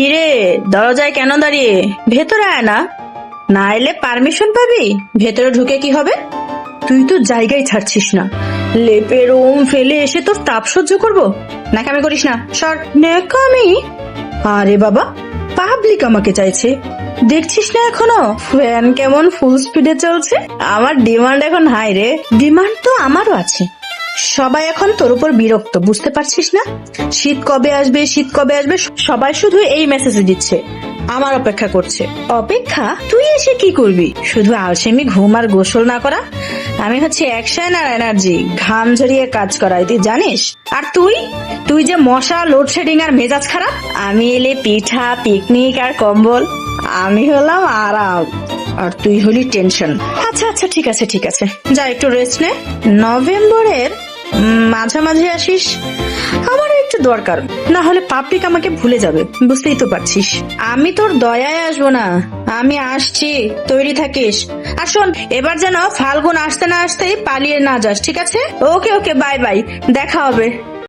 কিরে, দরজায় কেন দাঁড়িয়ে? ভেতরে আয় না। না এলে পারমিশন পাবি? ভেতরে ঢুকে কি হবে? তুই তো জায়গায় ছাড়ছিস না। লেপের ওম ফেলে এসে তোর তাপ সহ্য করব? নাকামি করিস না, সর। নাকামি আরে বাবা পাবলিক আমাকে চাইছে। দেখছিস না এখনও? ফ্যান কেমন ফুল স্পিডে চলছে? আমার ডিমান্ড এখন হাই রে। ডিমান্ড তো আমারও আছে। সবাই এখন তোর উপর বিরক্ত, বুঝতে পারছিস না? শীত কবে আসবে, শীত কবে আসবে, সবাই শুধু এই মেসেজ দিচ্ছে, আমার অপেক্ষা করছে। অপেক্ষা? তুই এসে কি করবি? শুধু আলসেমি, ঘুম আর গোসল না করা? আমি হচ্ছে অ্যাকশন আর এনার্জি ঘাম ঝরিয়ে কাজ করাই তুই জানিস? আর তুই? তুই যে মশা লোডশেডিং আর মেজাজ খারাপ? আমি এলে পিঠা পিকনিক আর কম্বল, আমি হলাম আরাম। আর তুই হলি টেনশন আচ্ছা আচ্ছা ঠিক আছে ঠিক আছে। যা, একটু রেস্ট নে। নভেম্বরের মাঝামাঝি আসিস? আমারও একটু দরকার। না হলে পাবলিক আমাকে ভুলে যাবে। বুঝতেই তো পারছিস। আমি তোর দয়ায় আসব না। আমি আসছি। তৈরি থাকিস। আর শোন, এবার যেন ফাল্গুন আসতে না আসতেই পালিয়ে না যাস, ঠিক আছে? Okay okay, bye bye. দেখা হবে।